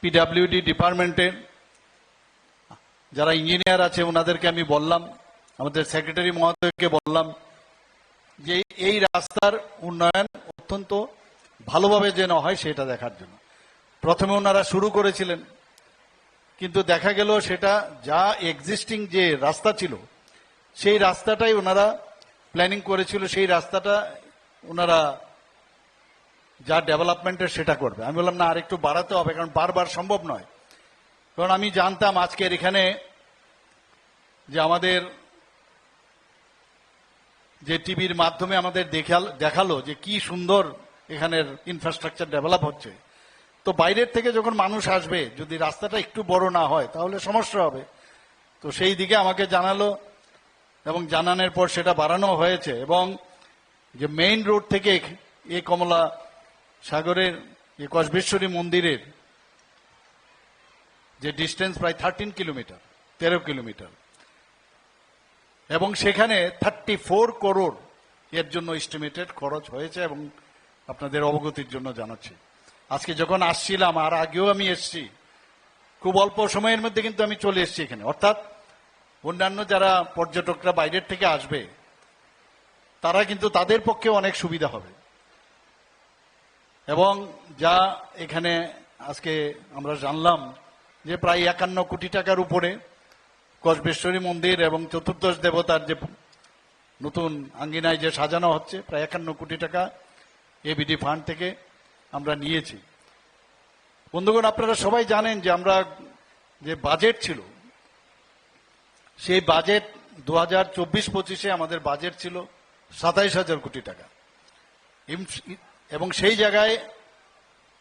PWD ডিপার্টমেন্টের যারা engineer আছে, ওনাদেরকে আমি বললাম, আমাদের সেক্রেটারি মহোদয়কে বললাম যে এই রাস্তার উন্নয়ন অত্যন্ত ভালোভাবে যেন হয় সেটা দেখার জন্য। প্রথমে ওনারা শুরু করেছিলেন, কিন্তু দেখা গেল সেটা যা এক্সিস্টিং যে রাস্তা ছিল, সেই রাস্তাটাই ওনারা প্ল্যানিং করেছিল, সেই রাস্তাটা ওনারা যা ডেভেলপমেন্টের সেটা করবে। আমি বললাম, না আরেকটু বাড়াতে হবে, কারণ বারবার সম্ভব নয়। কারণ আমি জানতাম আজকের এখানে যে আমাদের যে টিভির মাধ্যমে আমাদের দেখাল, দেখাল যে কি সুন্দর এখানের ইনফ্রাস্ট্রাকচার ডেভেলপ হচ্ছে। তো বাইরের থেকে যখন মানুষ আসবে, যদি রাস্তাটা একটু বড় না হয়, তাহলে সমস্যা হবে। তো সেই দিকে আমাকে জানালো এবং জানানোর পর সেটা বাড়ানো হয়েছে এবং যে মেইন রোড থেকে এ কমলা সাগরের এ কসবেশ্বরী মন্দিরের যে ডিস্টেন্স প্রায় থার্টিন কিলোমিটার তেরো কিলোমিটার এবং সেখানে থার্টি ফোর করোড় এর জন্য এস্টিমেটেড খরচ হয়েছে এবং আপনাদের অবগতির জন্য জানাচ্ছি। আজকে যখন আসছিলাম, আর আগেও আমি এসছি, খুব অল্প সময়ের মধ্যে কিন্তু আমি চলে এসেছি এখানে। অর্থাৎ অন্যান্য যারা পর্যটকরা বাইরের থেকে আসবে, তারা কিন্তু তাদের পক্ষে অনেক সুবিধা হবে। এবং যা এখানে আজকে আমরা জানলাম যে প্রায় একান্ন কোটি টাকার উপরে কসবেশ্বরী মন্দির এবং চতুর্দশ দেবতার যে নতুন আঙ্গিনায় যে সাজানো হচ্ছে, প্রায় একান্ন কোটি টাকা এবিডি ফান্ড থেকে আমরা নিয়েছি। বন্ধুগণ, আপনারা সবাই জানেন যে আমরা যে বাজেট ছিল, সেই বাজেট দু হাজার চব্বিশ পঁচিশে আমাদের বাজেট ছিল সাতাইশ হাজার কোটি টাকা। এবং সেই জায়গায়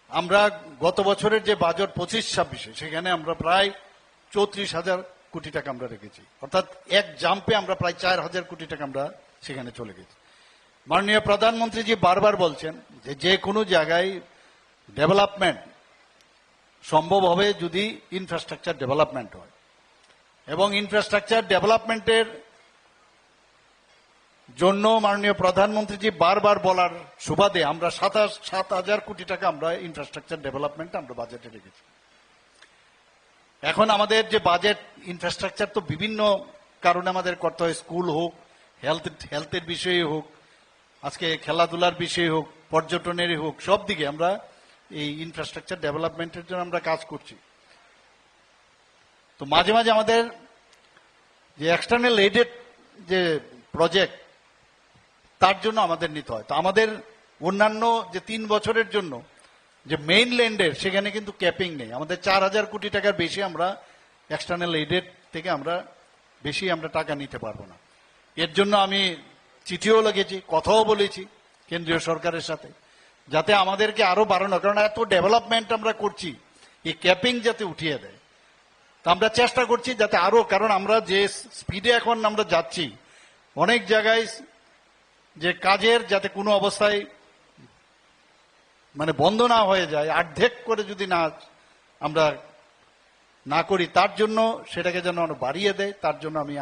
আমরা গত বছরের যে বাজেট পঁচিশ ছাব্বিশে, সেখানে আমরা প্রায় চৌত্রিশ হাজার কোটি টাকা আমরা রেখেছি। অর্থাৎ এক জাম্পে আমরা প্রায় চার হাজার কোটি টাকা আমরা সেখানে চলে গেছি। মাননীয় প্রধানমন্ত্রীজি বারবার বলছেন যে যে কোনো জায়গায় ডেভেলপমেন্ট সম্ভব হবে যদি ইনফ্রাস্ট্রাকচার ডেভেলপমেন্ট হয়। এবং ইনফ্রাস্ট্রাকচার ডেভেলপমেন্টের জন্য মাননীয় প্রধানমন্ত্রীজি বারবার বলার সুবাদে আমরা সাতাশ, সাত হাজার কোটি টাকা আমরা ইনফ্রাস্ট্রাকচার ডেভেলপমেন্ট আমরা বাজেটে রেখেছি। এখন আমাদের যে বাজেট ইনফ্রাস্ট্রাকচার তো বিভিন্ন কারণে আমাদের করতে হয় স্কুল হোক হেলথ হেলথের বিষয়ে হোক, আজকে খেলাধুলার বিষয়ে হোক পর্যটনেরই হোক, সব দিকে আমরা এই ইনফ্রাস্ট্রাকচার ডেভেলপমেন্টের জন্য আমরা কাজ করছি। তো মাঝে মাঝে আমাদের যে এক্সটার্নাল এইডেড যে প্রজেক্ট তার জন্য আমাদের নিতে হয়। তো আমাদের অন্যান্য যে তিন বছরের জন্য যে মেইন ল্যান্ডের সেখানে কিন্তু ক্যাপিং নেই। আমাদের চার হাজার কোটি টাকার বেশি আমরা এক্সটার্নাল এইডেড থেকে আমরা বেশি আমরা টাকা নিতে পারব না। এর জন্য আমি চিঠিও লিখেছি, কথাও বলেছি কেন্দ্রীয় সরকারের সাথে, যাতে আমাদেরকে আরও বাড়ানো। কারণ এত ডেভেলপমেন্ট আমরা করছি, এই ক্যাপিং যাতে উঠিয়ে দেয়। তা আমরা চেষ্টা করছি যাতে আরও, কারণ আমরা যে স্পিডে এখন আমরা যাচ্ছি, অনেক জায়গায় যে কাজের যাতে কোনো অবস্থায় মানে বন্ধ না হয়ে যায় আর্ধেক করে যদি না, আমরা না করি, তার জন্য সেটাকে যেন বাড়িয়ে দেয়, তার জন্য আমি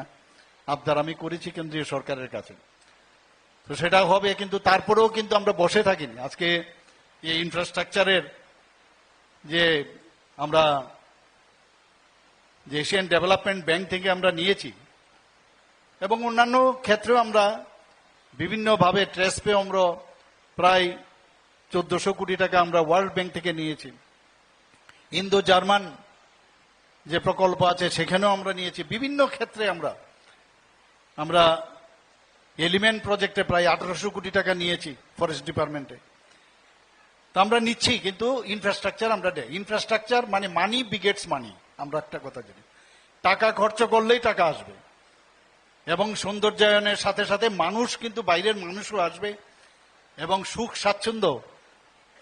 আবদার আমি করেছি কেন্দ্রীয় সরকারের কাছে। তো সেটা হবে, কিন্তু তারপরেও কিন্তু আমরা বসে থাকিনি। আজকে এই ইনফ্রাস্ট্রাকচারের যে আমরা যে এশিয়ান ডেভেলপমেন্ট ব্যাংক থেকে আমরা নিয়েছি, এবং অন্যান্য ক্ষেত্রেও আমরা বিভিন্নভাবে ট্রেস পে আমরা প্রায় চোদ্দশো কোটি টাকা আমরা ওয়ার্ল্ড ব্যাংক থেকে নিয়েছি। ইন্দো জার্মান যে প্রকল্প আছে, সেখানেও আমরা নিয়েছি। বিভিন্ন ক্ষেত্রে আমরা আমরা এলিমেন্ট প্রজেক্টে প্রায় আঠারোশো কোটি টাকা নিয়েছি ফরেস্ট ডিপার্টমেন্টে তো আমরা নিচ্ছি, কিন্তু ইনফ্রাস্ট্রাকচার আমরা দেয় ইনফ্রাস্ট্রাকচার মানে মানি বিগেটস মানি আমরা একটা কথা জানি। টাকা খরচ করলেই টাকা আসবে। এবং সৌন্দর্যায়নের সাথে সাথে মানুষ কিন্তু বাইরের মানুষও আসবে এবং সুখ, স্বাচ্ছন্দ্য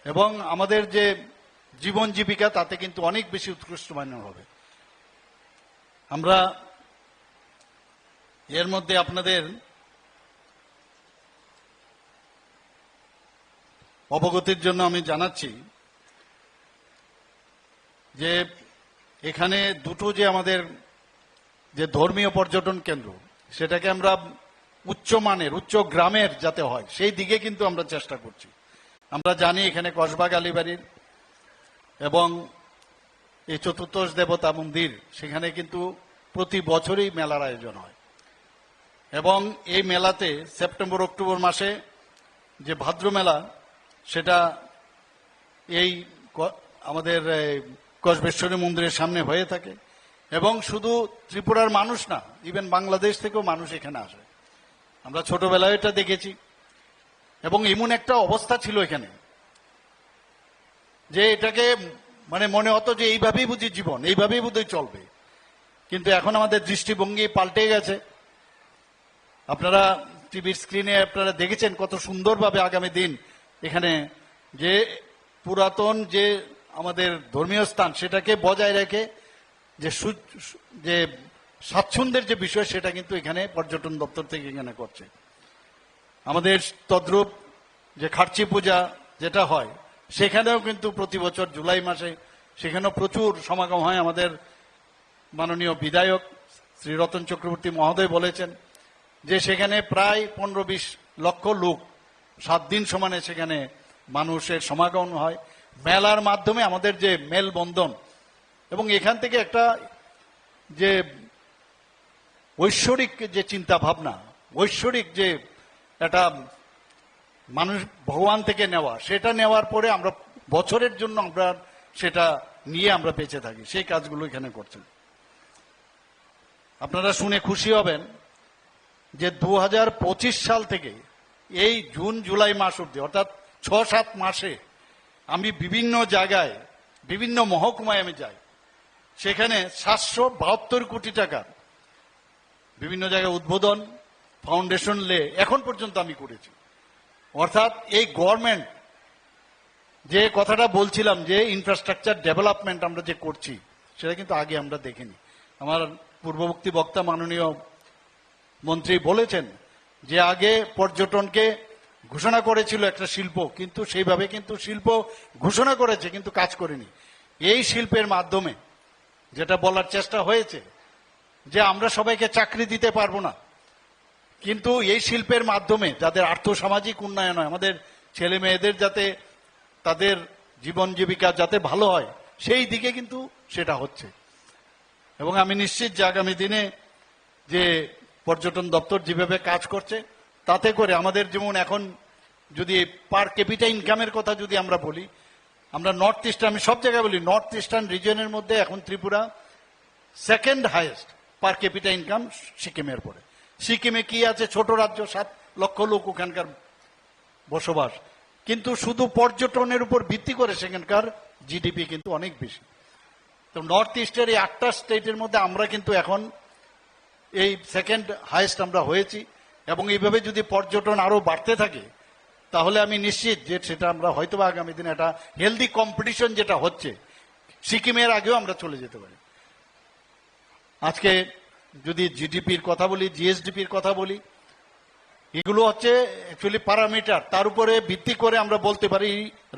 এবং আমাদের যে জীবন জীবিকা, তাতে কিন্তু অনেক বেশি উৎকৃষ্ট মানের হবে। আমরা এর মধ্যে আপনাদের অবগতির জন্য আমি জানাচ্ছি যে এখানে দুটো যে আমাদের যে ধর্মীয় পর্যটন কেন্দ্র সেটাকে আমরা উচ্চ মানের, উচ্চ গ্রামের যাতে হয়, সেই দিকে কিন্তু আমরা চেষ্টা করছি। আমরা জানি এখানে কসবা কালীবাড়ির এবং এই চতুর্দশ দেবতা মন্দির, সেখানে কিন্তু প্রতি বছরই মেলার আয়োজন হয়। এবং এই মেলাতে সেপ্টেম্বর, অক্টোবর মাসে যে ভাদ্র মেলা, সেটা এই আমাদের কসবেশ্বরী মন্দিরের সামনে হয়ে থাকে। এবং শুধু ত্রিপুরার মানুষ না ইভেন বাংলাদেশ থেকেও মানুষ এখানে আসে। আমরা ছোটবেলায় এটা দেখেছি। এবং এমন একটা অবস্থা ছিল এখানে, যে এটাকে মানে মনে হতো যে এইভাবেই বুঝি জীবন, এইভাবেই বোধহয় চলবে। কিন্তু এখন আমাদের দৃষ্টিভঙ্গি পাল্টে গেছে। আপনারা টিভির স্ক্রিনে আপনারা দেখেছেন কত সুন্দরভাবে আগামী দিন এখানে যে পুরাতন যে আমাদের ধর্মীয় স্থান, সেটাকে বজায় রেখে যে যে স্বাচ্ছন্দ্যের যে বিষয়, সেটা কিন্তু এখানে পর্যটন দপ্তর থেকে এখানে করছে। আমাদের তদ্রূপ যে খার্চি পূজা যেটা হয়, সেখানেও কিন্তু প্রতি বছর জুলাই মাসে সেখানেও প্রচুর সমাগম হয়। আমাদের মাননীয় বিধায়ক শ্রী রতন চক্রবর্তী মহোদয় বলেছেন যে সেখানে প্রায় পনেরো বিশ লক্ষ লোক সাত দিন সমানে সেখানে মানুষের সমাগম হয়। মেলার মাধ্যমে আমাদের যে মেলবন্ধন এবং এখান থেকে একটা যে ঐশ্বরিক যে চিন্তা ভাবনা ঐশ্বরিক যে একটা মানুষ ভগবান থেকে নেওয়া, সেটা নেওয়ার পরে আমরা বছরের জন্য আমরা সেটা নিয়ে আমরা বেঁচে থাকি। সেই কাজগুলো এখানে করছেন। আপনারা শুনে খুশি হবেন যে দু হাজার পঁচিশ সাল থেকে এই জুন, জুলাই মাস অব্দি অর্থাৎ ছ সাত মাসে আমি বিভিন্ন জায়গায়, বিভিন্ন মহকুমায় আমি যাই। সেখানে সাতশো বাহাত্তর কোটি টাকা বিভিন্ন জায়গায় উদ্বোধন ফাউন্ডেশন লে এখন পর্যন্ত আমি করেছি। অর্থাৎ এই গভর্নমেন্ট যে কথাটা বলছিলাম যে ইনফ্রাস্ট্রাকচার ডেভেলপমেন্ট আমরা যে করছি, সেটা কিন্তু আগে আমরা দেখিনি। আমার পূর্ববর্তী বক্তা মাননীয় মন্ত্রী বলেছেন যে আগে পর্যটনকে ঘোষণা করেছিল একটা শিল্প, কিন্তু সেইভাবে কিন্তু শিল্প ঘোষণা করেছে, কিন্তু কাজ করেনি। এই শিল্পের মাধ্যমে যেটা বলার চেষ্টা হয়েছে, যে আমরা সবাইকে চাকরি দিতে পারব না। কিন্তু এই শিল্পের মাধ্যমে যাদের আর্থসামাজিক উন্নয়ন হয়, আমাদের ছেলে মেয়েদের যাতে তাদের জীবন জীবিকা যাতে ভালো হয়, সেই দিকে কিন্তু সেটা হচ্ছে। এবং আমি নিশ্চিত যে আগামী দিনে যে পর্যটন দপ্তর যেভাবে কাজ করছে, তাতে করে আমাদের যেমন এখন যদি পার ক্যাপিটা ইনকামের কথা যদি আমরা বলি আমরা নর্থ ইস্টার্ন, আমি সব জায়গায় বলি, নর্থ ইস্টার্ন রিজনের মধ্যে এখন Tripura second highest per capita income সিকিমের পরে। সিকিমে কি আছে? ছোট রাজ্য, সাত লক্ষ লোক ওখানকার বসবাস। কিন্তু শুধু পর্যটনের উপর ভিত্তি করে সেখানকার জিডিপি কিন্তু অনেক বেশি। তো নর্থ ইস্টের এই আটটা স্টেটের মধ্যে আমরা কিন্তু এখন এই সেকেন্ড হাইয়েস্ট আমরা হয়েছি। এবং এইভাবে যদি পর্যটন আরও বাড়তে থাকে তাহলে আমি নিশ্চিত যে সেটা আমরা হয়তো বা আগামী দিনে একটা হেলদি কম্পিটিশন যেটা হচ্ছে, সিকিমের আগেও আমরা চলে যেতে পারি। আজকে যদি জিডিপির কথা বলি, জিএসডিপির কথা বলি, এগুলো হচ্ছে অ্যাকচুয়ালি প্যারামিটার তার উপরে ভিত্তি করে আমরা বলতে পারি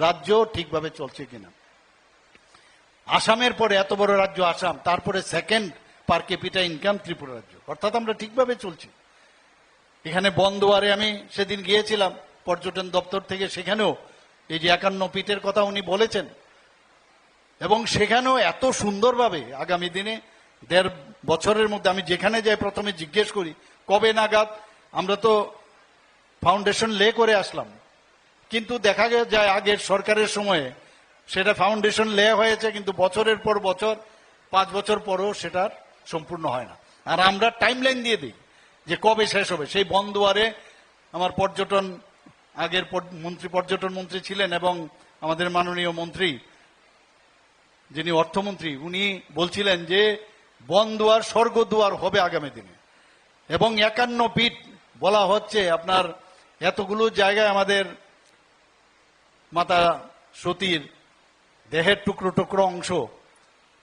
রাজ্য ঠিকভাবে চলছে কিনা। আসামের পরে এত বড় রাজ্য আসাম, তারপরে second per capita income Tripura রাজ্য, অর্থাৎ আমরা ঠিকভাবে চলছি। এখানে বন্দোয়ারে আমি সেদিন গিয়েছিলাম পর্যটন দপ্তর থেকে সেখানেও এই যে একান্ন পিঠের কথা উনি বলেছেন, এবং সেখানেও এত সুন্দরভাবে আগামী দিনে দেড় বছরের মধ্যে আমি যেখানে যাই প্রথমে জিজ্ঞেস করি, কবে নাগাদ? আমরা তো ফাউন্ডেশন লে করে আসলাম। কিন্তু দেখা যায় আগের সরকারের সময়ে সেটা ফাউন্ডেশন লে হয়েছে, কিন্তু বছরের পর বছর, পাঁচ বছর পরও সেটার সম্পূর্ণ হয় না। আর আমরা টাইম লাইন দিয়ে দিই যে কবে শেষ হবে। সেই বন্দোয়ারে আমার পর্যটন আগের মন্ত্রী, পর্যটন মন্ত্রী ছিলেন এবং আমাদের মাননীয় মন্ত্রী, যিনি অর্থমন্ত্রী, উনি বলছিলেন যে বন বনদুয়ার স্বর্গদুয়ার হবে আগামী দিনে। এবং একান্ন পিঠ বলা হচ্ছে আপনার এতগুলো জায়গায় আমাদের মাতা সতীর দেহের টুকরো টুকরো অংশ।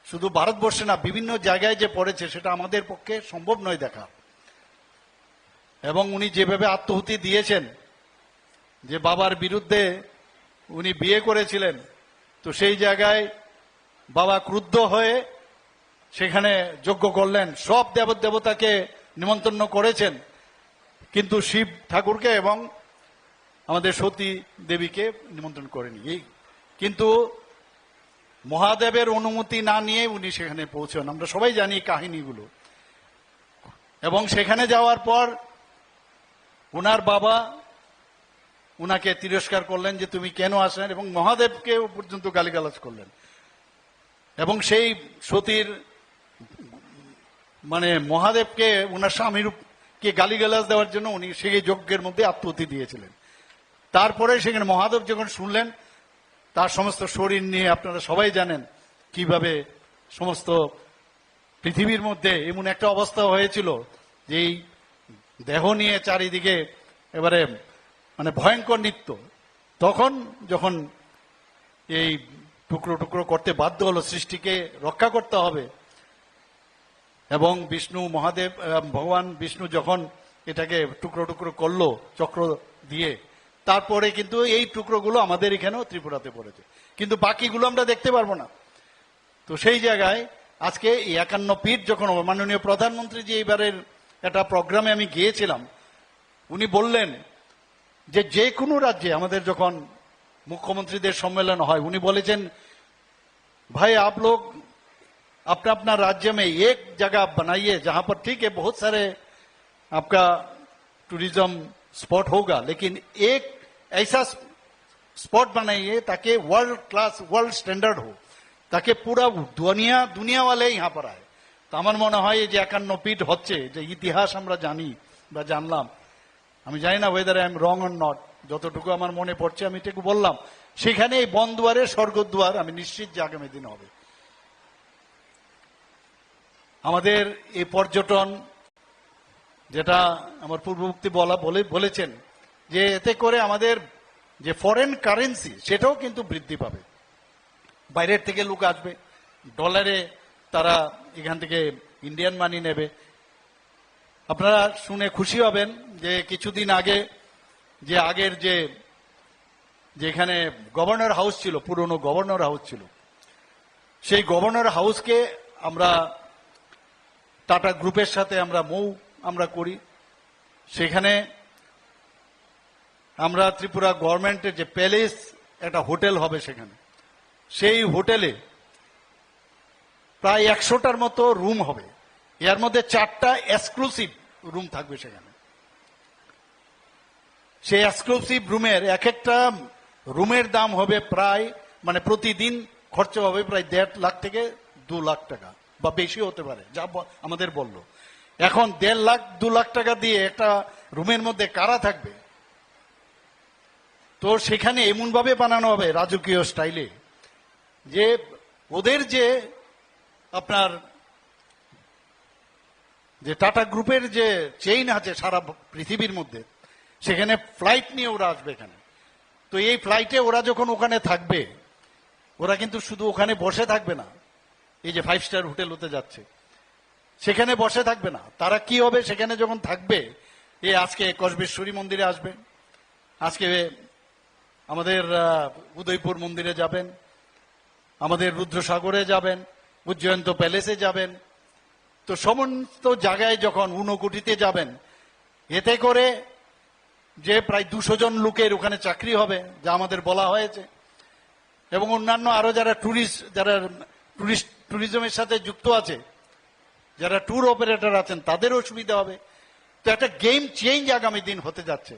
শুধু ভারতবর্ষে না, বিভিন্ন জায়গায় যে পড়েছে, সেটা আমাদের পক্ষে সম্ভব নয় দেখা। এবং উনি যেভাবে আত্মহুতি দিয়েছেন যে বাবার বিরুদ্ধে উনি বিয়ে করেছিলেন, তো সেই জায়গায় বাবা ক্রুদ্ধ হয়ে সেখানে যজ্ঞ করলেন। সব দেব দেবতাকে নিমন্ত্রণ করেছেন। কিন্তু শিব ঠাকুরকে এবং আমাদের সতী দেবীকে নিমন্ত্রণ করেনি। কিন্তু মহাদেবের অনুমতি না নিয়ে উনি সেখানে পৌঁছন। আমরা সবাই জানি কাহিনীগুলো। এবং সেখানে যাওয়ার পর ওনার বাবা উনাকে তিরস্কার করলেন যে তুমি কেন আসলেন এবং মহাদেবকে পর্যন্ত গালিগালাজ করলেন। এবং সেই সতীর মানে মহাদেবকে, উনার স্বামীর কে গালিগালাজ দেওয়ার জন্য উনি সেই যজ্ঞের মধ্যে আত্মহতি দিয়েছিলেন। তারপরে সেখানে মহাদেব যখন শুনলেন, তার সমস্ত শরীর নিয়ে আপনারা সবাই জানেন কীভাবে সমস্ত পৃথিবীর মধ্যে এমন একটা অবস্থা হয়েছিল যে দেহ নিয়ে চারিদিকে এবারে মানে ভয়ঙ্কর নৃত্য। তখন যখন এই টুকরো টুকরো করতে বাধ্য হলো সৃষ্টিকে রক্ষা করতে হবে, এবং বিষ্ণু মহাদেব ভগবান বিষ্ণু যখন এটাকে টুকরো টুকরো করল চক্র দিয়ে, তারপরে কিন্তু এই টুকরোগুলো আমাদের এখানেও ত্রিপুরাতে পড়েছে। কিন্তু বাকিগুলো আমরা দেখতে পারব না। তো সেই জায়গায় আজকে এই একান্ন পীঠ যখন মাননীয় প্রধানমন্ত্রী যে এবারের একটা প্রোগ্রামে আমি গিয়েছিলাম, উনি বললেন যে যে কোনো রাজ্যে আমাদের যখন মুখ্যমন্ত্রীদের সম্মেলন হয় উনি বলেছেন भाई आप लोग अपना अपना राज्य में एक जगह बनाइए जहां पर ठीक है बहुत सारे आपका टूरिज्म स्पॉट होगा लेकिन एक ऐसा स्पॉट बनाइए ताकि वर्ल्ड क्लास वर्ल्ड स्टैंडर्ड हो তাকে পুরা দুনিয়া দুনিয়া वाले यहाँ पर आए তো আমার মনে হয় এই যে একান্ন পিঠ হচ্ছে যে ইতিহাস আমরা জানি বা জানলাম আমি জানি না whether I am wrong or not যতটুকু আমার মনে পড়ছে, আমি এটুকু বললাম। সেখানে এই বনদুয়ারে, স্বর্গদুয়ার, আমি নিশ্চিত যে আগামী দিন হবে। আমাদের এই পর্যটন, যেটা আমার পূর্ববর্তী বলা, বলে, বলেছেন যে এতে করে আমাদের যে ফরেন কারেন্সি সেটাও কিন্তু বৃদ্ধি পাবে। বাইরের থেকে লোক আসবে ডলারে তারা এখান থেকে ইন্ডিয়ান মানি নেবে। আপনারা শুনে খুশি হবেন যে কিছুদিন আগে, যে আগের যে, যেখানে গভর্নর হাউস ছিল, পুরনো গভর্নর হাউস ছিল, সেই গভর্নর হাউসকে আমরা, টাটা গ্রুপের সাথে আমরা মৌ আমরা করি। সেখানে আমরা ত্রিপুরা গভর্নমেন্টের যে প্যালেস, একটা হোটেল হবে সেখানে। সেই হোটেলে প্রায় একশোটার মতো রুম হবে। এর মধ্যে চারটা এক্সক্লুসিভ রুম থাকবে সেখানে। সেই এক্সক্লুসিভ রুমের এক একটা রুমের দাম হবে প্রায় মানে প্রতিদিন খরচা হবে প্রায় দেড় লাখ থেকে দু লাখ টাকা, বা বেশি হতে পারে, যা আমাদের বলল। এখন দেড় লাখ, দু লাখ টাকা দিয়ে একটা রুমের মধ্যে কারা থাকবে? তো সেখানে এমন ভাবে বানানো হবে রাজকীয় স্টাইলে, যে ওদের যে আপনার যে টাটা গ্রুপের যে চেইন আছে সারা পৃথিবীর মধ্যে সেখানে ফ্লাইট নিয়ে ওরা আসবে এখানে। তো এই ফ্লাইটে ওরা যখন ওখানে থাকবে, ওরা কিন্তু শুধু ওখানে বসে থাকবে না। এই যে ফাইভ স্টার হোটেল হতে যাচ্ছে। সেখানে বসে থাকবে না। তারা কি হবে সেখানে যখন থাকবে, এ আজকে কসবেশ্বরী মন্দিরে আসবে। আজকে আমাদের উদয়পুর মন্দিরে যাবেন। আমাদের রুদ্রসাগরে যাবেন। উজ্জয়ন্ত প্যালেসে যাবেন। তো সমস্ত জায়গায় যখন ঊনকোটিতে যাবেন, এতে করে যে প্রায় দুশো জন লোকের ওখানে চাকরি হবে, যা আমাদের বলা হয়েছে। এবং অন্যান্য আরও যারা ট্যুরিস্ট যারা ট্যুরিস্ট ট্যুরিজমের সাথে যুক্ত আছে, যারা ট্যুর অপারেটর আছেন, তাদেরও সুবিধা হবে। তো একটা গেম চেঞ্জ আগামী দিন হতে যাচ্ছে।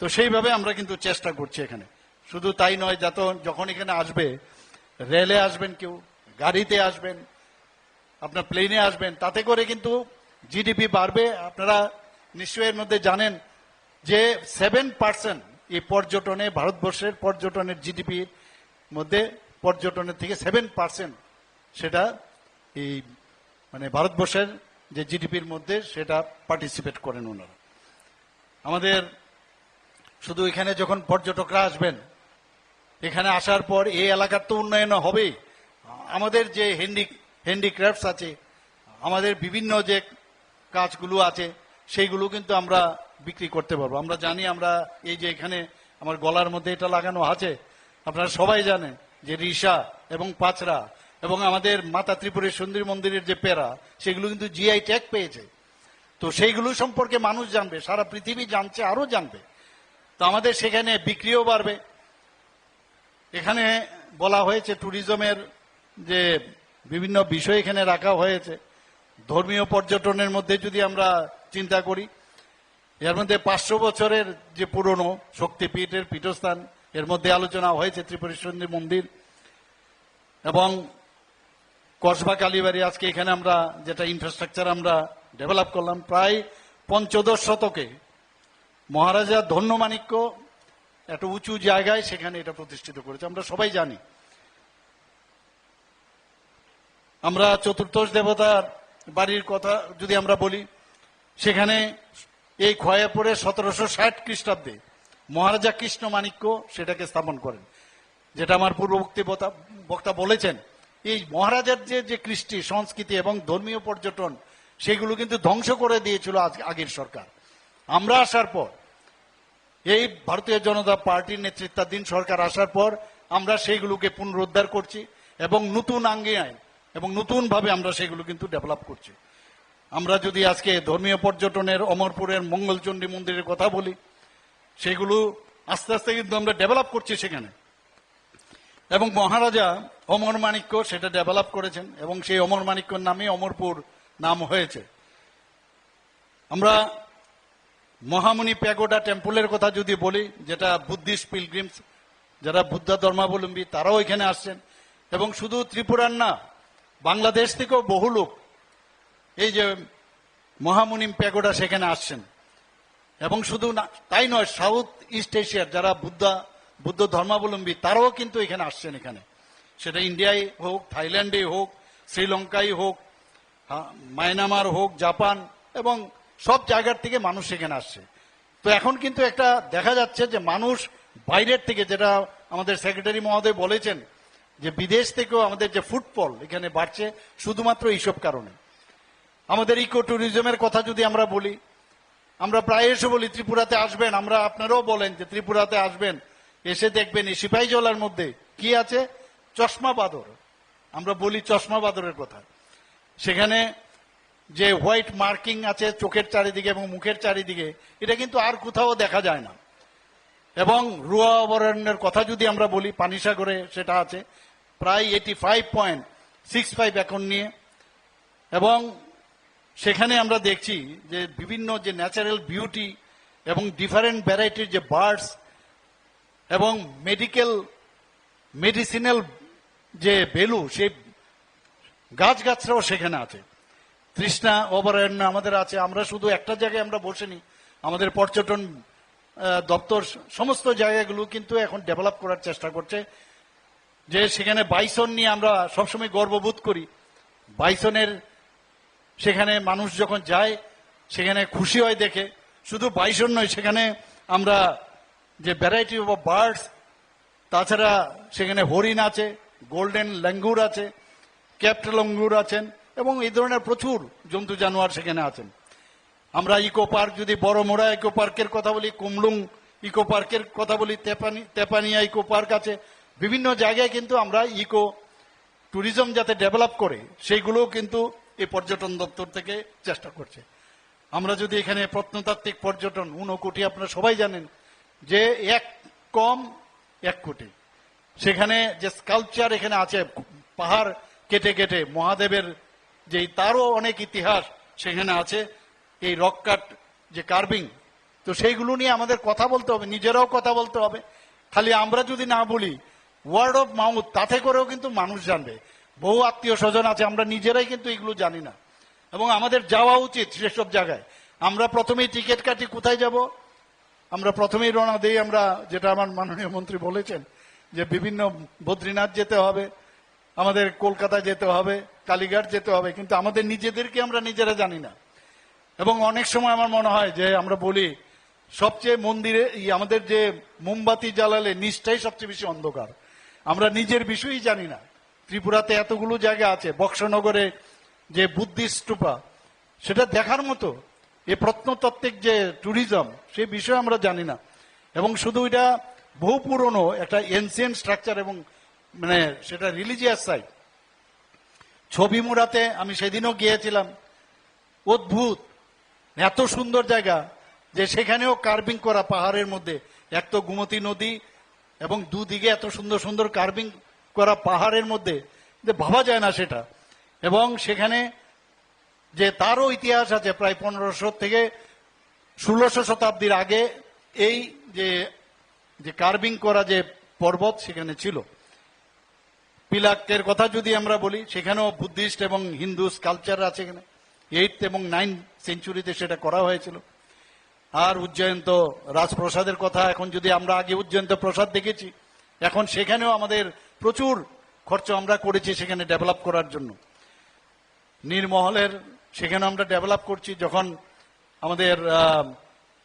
তো সেইভাবে আমরা কিন্তু চেষ্টা করছি এখানে। শুধু তাই নয়, যত যখন এখানে আসবে, রেলে আসবেন কেউ, গাড়িতে আসবেন, আপনার প্লেনে আসবেন, তাতে করে কিন্তু জিডিপি বাড়বে। আপনারা নিশ্চয়ই মধ্যে জানেন যে সেভেন পার্সেন্ট এই পর্যটনে, ভারতবর্ষের পর্যটনের জিডিপির মধ্যে পর্যটনের থেকে সেভেন পার্সেন্ট সেটা এই মানে ভারতবর্ষের যে জিডিপির মধ্যে সেটা পার্টিসিপেট করেন ওনারা। আমাদের শুধু এখানে যখন পর্যটকরা আসবেন, এখানে আসার পর এই এলাকার তো উন্নয়ন হবেই। আমাদের যে হ্যান্ডি হ্যান্ডিক্রাফটস আছে, আমাদের বিভিন্ন যে কাজগুলো আছে, সেইগুলো কিন্তু আমরা বিক্রি করতে পারব। আমরা জানি আমরা এই যে এখানে আমার গলার মধ্যে এটা লাগানো আছে, আপনারা সবাই জানেন যে রিসা এবং পাচরা এবং আমাদের মাতা ত্রিপুরের সুন্দরী মন্দিরের যে পেরা সেগুলো কিন্তু জিআই ট্যাগ পেয়েছে। তো সেইগুলো সম্পর্কে মানুষ জানবে, সারা পৃথিবী জানছে আরও জানবে। তো আমাদের সেখানে বিক্রিও বাড়বে। এখানে বলা হয়েছে ট্যুরিজমের যে বিভিন্ন বিষয় এখানে রাখা হয়েছে। ধর্মীয় পর্যটনের মধ্যে যদি আমরা চিন্তা করি এর মধ্যে পাঁচশো বছরের যে পুরনো শক্তিপীঠের পীঠস্থান, এর মধ্যে আলোচনা হয়েছে ত্রিপুরেশ্বরী মন্দির এবং কসবা কালীবাড়ি। আজকে এখানে আমরা যেটা ইনফ্রাস্ট্রাকচার আমরা ডেভেলপ করলাম, প্রায় পঞ্চদশ শতকে মহারাজা ধন্যমাণিক্য একটা উঁচু জায়গায় সেখানে এটা প্রতিষ্ঠিত করেছে, আমরা সবাই জানি। আমরা চতুর্দশ দেবতার বাড়ির কথা যদি আমরা বলি, সেখানে এই ক্ষয়াপুরে সতেরোশো ষাট খ্রিস্টাব্দে মহারাজা কৃষ্ণ মাণিক্য সেটাকে স্থাপন করেন। যেটা আমার পূর্ববর্তী বক্তা- বলেছেন, এই মহারাজার যে যে কৃষ্টি, সংস্কৃতি এবং ধর্মীয় পর্যটন, সেগুলো কিন্তু ধ্বংস করে দিয়েছিল আগের সরকার। আমরা আসার পর, এই ভারতীয় জনতা পার্টির নেতৃত্বাধীন সরকার আসার পর আমরা সেইগুলোকে পুনরুদ্ধার করছি এবং নতুন আঙ্গিনায় এবং নতুন ভাবে আমরা সেগুলো কিন্তু ডেভেলপ করছি। আমরা যদি আজকে ধর্মীয় পর্যটনের অমরপুরের মঙ্গলচণ্ডী মন্দিরের কথা বলি, সেগুলো আস্তে আস্তে কিন্তু আমরা ডেভেলপ করছি সেখানে। এবং মহারাজা অমর মাণিক্য সেটা ডেভেলপ করেছেন, এবং সেই অমর মাণিক্যর নামে অমরপুর নাম হয়েছে। আমরা মহামুনি প্যাগোডা টেম্পলের কথা যদি বলি, যেটা বুদ্ধিস্ট পিলগ্রিমস, যারা বুদ্ধ ধর্মাবলম্বী, তারাও এখানে আসছেন। এবং শুধু ত্রিপুরার না, বাংলাদেশ থেকেও বহু লোক এই যে মহামুনিম প্যাগোডা সেখানে আসছেন। এবং শুধু না, তাই নয়, সাউথ ইস্ট এশিয়ার যারা বুদ্ধ বুদ্ধ ধর্মাবলম্বী, তারাও কিন্তু এখানে আসছেন এখানে। সেটা ইন্ডিয়ায় হোক, থাইল্যান্ডে হোক, শ্রীলঙ্কায় হোক মায়ানমার হোক, জাপান এবং সব জায়গার থেকে মানুষ এখানে আসছে। তো এখন কিন্তু একটা দেখা যাচ্ছে যে মানুষ বাইরের থেকে, যেটা আমাদের সেক্রেটারি মহোদয় বলেছেন, যে বিদেশ থেকেও আমাদের যে ফুটফল এখানে বাড়ছে, শুধুমাত্র এইসব কারণে। আমাদের ইকো ট্যুরিজমের কথা যদি আমরা বলি, আমরা প্রায় এসে বলি, ত্রিপুরাতে আসবেন, আমরা আপনারাও বলেন যে ত্রিপুরাতে আসবেন, এসে দেখবেন এই সিপাহীজলার মধ্যে কি আছে? চশমা বাদর। আমরা বলি চশমা বাদরের কথা। সেখানে যে হোয়াইট মার্কিং আছে চোখের চারিদিকে এবং মুখের চারিদিকে, এটা কিন্তু আর কোথাও দেখা যায় না। এবং রুয়া অভয়ারণ্যের কথা যদি আমরা বলি, পানিসাগরে সেটা আছে, প্রায় eighty five point six five এখন নিয়ে। এবং সেখানে আমরা দেখছি যে বিভিন্ন যে ন্যাচারাল বিউটি এবং ডিফারেন্ট ভ্যারাইটির যে বার্ডস এবং মেডিকেল মেডিসিনাল যে বেলু, সেই গাছগাছরাও সেখানে আছে। তৃষ্ণা, অভয়ারণ্য আমাদের আছে। আমরা শুধু একটা জায়গায় আমরা বসেনি। আমাদের পর্যটন দপ্তর সমস্ত জায়গাগুলো কিন্তু এখন ডেভেলপ করার চেষ্টা করছে। যে সেখানে বাইসন নিয়ে আমরা সবসময় গর্ববোধ করি। বাইসনের সেখানে মানুষ যখন যায়, সেখানে খুশি হয় দেখে। শুধু বাইসন নয়, সেখানে আমরা যে ভ্যারাইটি অফ বার্ডস তাছাড়া সেখানে হরিণ আছে গোল্ডেন ল্যাঙ্গুর আছে ক্যাপ্ট লঙ্গুর আছেন, এবং এই ধরনের প্রচুর জন্তু জানোয়ার সেখানে আছেন। আমরা ইকো পার্ক যদি বড় মোড়া ইকো পার্কের কথা বলি, কুমলুং ইকো পার্কের কথা বলি, তেপানি, তেপানিয়া ইকো পার্ক আছে, বিভিন্ন জায়গায় কিন্তু আমরা ইকো ট্যুরিজম যাতে ডেভেলপ করে, সেইগুলোও কিন্তু এই পর্যটন দপ্তর থেকে চেষ্টা করছে। আমরা যদি এখানে প্রত্নতাত্ত্বিক পর্যটন কোটি আপনারা সবাই জানেন যে এক কম এক কোটি। সেখানে যে স্কাল্পচার এখানে আছে, পাহাড় কেটে কেটে, মহাদেবের যে তারও অনেক ইতিহাস সেখানে আছে, এই রক কাট যে কার্ভিং তো সেইগুলো নিয়ে আমাদের কথা বলতে হবে, নিজেরাও কথা বলতে হবে। খালি আমরা যদি না বলি ওয়ার্ড অফ মাউথ তাতে করেও কিন্তু মানুষ জানবে। বহু আত্মীয় স্বজন আছে, আমরা নিজেরাই কিন্তু এগুলো জানি না। এবং আমাদের যাওয়া উচিত সেসব জায়গায়। আমরা প্রথমেই টিকিট কাটি কোথায় যাব? আমরা প্রথমেই রওনা দিই, আমরা যেটা আমার মাননীয় মন্ত্রী বলেছেন, যে বিভিন্ন বদ্রীনাথ যেতে হবে, আমাদের কলকাতা যেতে হবে, কালীঘাট যেতে হবে, কিন্তু আমাদের নিজেদেরকে আমরা নিজেরা জানি না। এবং অনেক সময় আমার মনে হয় যে আমরা বলি, সবচেয়ে মন্দিরে আমাদের যে মোমবাতি জ্বালালে নিচটাই সবচেয়ে বেশি অন্ধকার। আমরা নিজের বিষয়ই জানি না। ত্রিপুরাতে এতগুলো জায়গা আছে, বক্সনগরে যে বুদ্ধিস্ট সেটা দেখার মতো এ প্রত্নতাত্ত্বিক যে ট্যুরিজম সেই বিষয়ে আমরা জানি না। এবং শুধু এটা বহু পুরনো একটা এনসিয়েন্ট স্ট্রাকচার এবং মানে সেটা রিলিজিয়াস সাইট ছবি মুড়াতে আমি সেদিনও গিয়েছিলাম। অদ্ভুত! এত সুন্দর জায়গা যে সেখানেও কার্ভিং করা পাহাড়ের মধ্যে, এক তো গুমতি নদী এবং দুদিকে এত সুন্দর সুন্দর কার্ভিং করা পাহাড়ের মধ্যে যে ভাবা যায় না সেটা। এবং সেখানে যে তারও ইতিহাস আছে প্রায় পনেরোশো থেকে ষোলোশো শতাব্দীর আগে এই যে যে কার্ভিং করা যে পর্বত সেখানে ছিল। পিলাকের কথা যদি আমরা বলি, সেখানেও বুদ্ধিস্ট এবং হিন্দু কালচার আছে এখানে। এইট এবং নাইন সেঞ্চুরিতে সেটা করা হয়েছিল। আর উজ্জয়ন্ত রাজপ্রসাদের কথা এখন যদি আমরা আগে উজ্জয়ন্ত প্রসাদ দেখেছি, এখন সেখানেও আমাদের প্রচুর খরচ আমরা করেছি সেখানে ডেভেলপ করার জন্য। নীরমহলের সেখানে আমরা ডেভেলপ করছি যখন আমাদের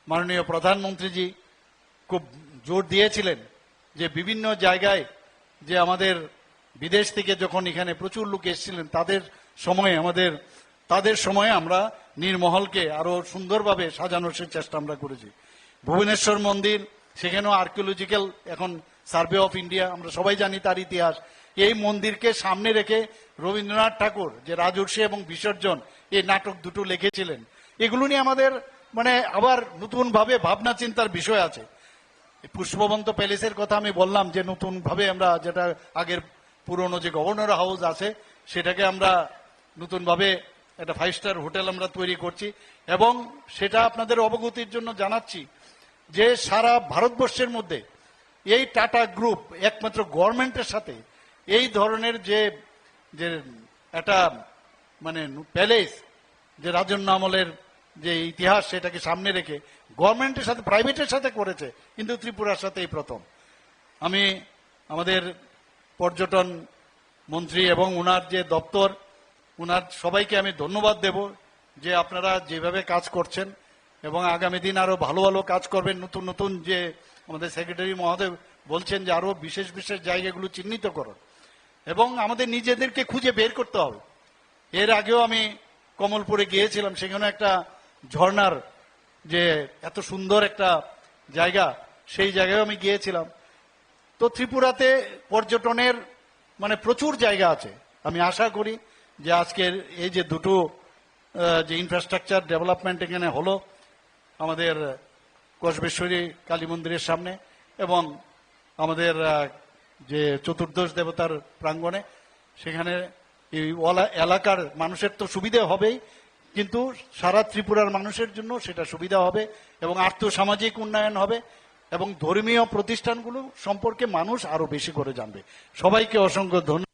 মাননীয় প্রধানমন্ত্রীজি খুব জোর দিয়েছিলেন যে বিভিন্ন জায়গায় যে আমাদের বিদেশ থেকে যখন এখানে প্রচুর লোক এসেছিলেন, তাদের সময়ে আমাদের, তাদের সময়ে আমরা নীরমহলকে আরও সুন্দরভাবে সাজানোর চেষ্টা আমরা করেছি। ভুবনেশ্বর মন্দির, সেখানেও আর্কিওলজিক্যাল এখন সার্ভে অফ ইন্ডিয়া, আমরা সবাই জানি তার ইতিহাস। এই মন্দিরকে সামনে রেখে রবীন্দ্রনাথ ঠাকুর, যে রাজর্ষি এবং বিসর্জন, এই নাটক দুটো লিখেছিলেন। এগুলো নিয়ে আমাদের মানে আবার নতুন ভাবে ভাবনা চিন্তার বিষয় আছে। পুষ্পবন্ত প্যালেসের কথা আমি বললাম যে নতুন ভাবে আমরা যেটা আগের পুরনো যে গভর্নর হাউস আছে, সেটাকে আমরা নতুন ভাবে একটা ফাইভ স্টার হোটেল আমরা তৈরি করছি। এবং সেটা আপনাদের অবগতির জন্য জানাচ্ছি যে সারা ভারতবর্ষের মধ্যে এই টাটা গ্রুপ একমাত্র গভর্নমেন্টের সাথে এই ধরনের যে যে একটা মানে প্যালেস, যে রাজন্য আমলের যে ইতিহাস সেটাকে সামনে রেখে গভর্নমেন্টের সাথে, প্রাইভেটের সাথে করেছে, কিন্তু ত্রিপুরার সাথে এই প্রথম। আমি আমাদের পর্যটন মন্ত্রী এবং ওনার যে দপ্তর ওনার সবাইকে আমি ধন্যবাদ দেব যে আপনারা যেভাবে কাজ করছেন এবং আগামী দিন আরও ভালো ভালো কাজ করবেন, নতুন নতুন যে আমাদের সেক্রেটারি মহোদয় বলছেন যে আরও বিশেষ বিশেষ জায়গাগুলো চিহ্নিত করুন এবং আমাদের নিজেদেরকে খুঁজে বের করতে হবে। এর আগেও আমি কমলপুরে গিয়েছিলাম সেখানে একটা ঝর্নার যে এত সুন্দর একটা জায়গা, সেই জায়গায় আমি গিয়েছিলাম। তো ত্রিপুরাতে পর্যটনের মানে প্রচুর জায়গা আছে। আমি আশা করি যে আজকের এই যে দুটো যে ইনফ্রাস্ট্রাকচার ডেভেলপমেন্ট এখানে হলো, আমাদের কসবেশ্বরী কালী মন্দিরের সামনে এবং আমাদের যে চতুর্দশ দেবতার প্রাঙ্গণে সেখানে এই এলাকার মানুষের তো সুবিধে হবেই, কিন্তু সারা ত্রিপুরার মানুষের জন্য সেটা সুবিধা হবে এবং আর্থসামাজিক উন্নয়ন হবে এবং ধর্মীয় প্রতিষ্ঠানগুলো সম্পর্কে মানুষ আরও বেশি করে জানবে। সবাইকে অসংখ্য ধন্যবাদ।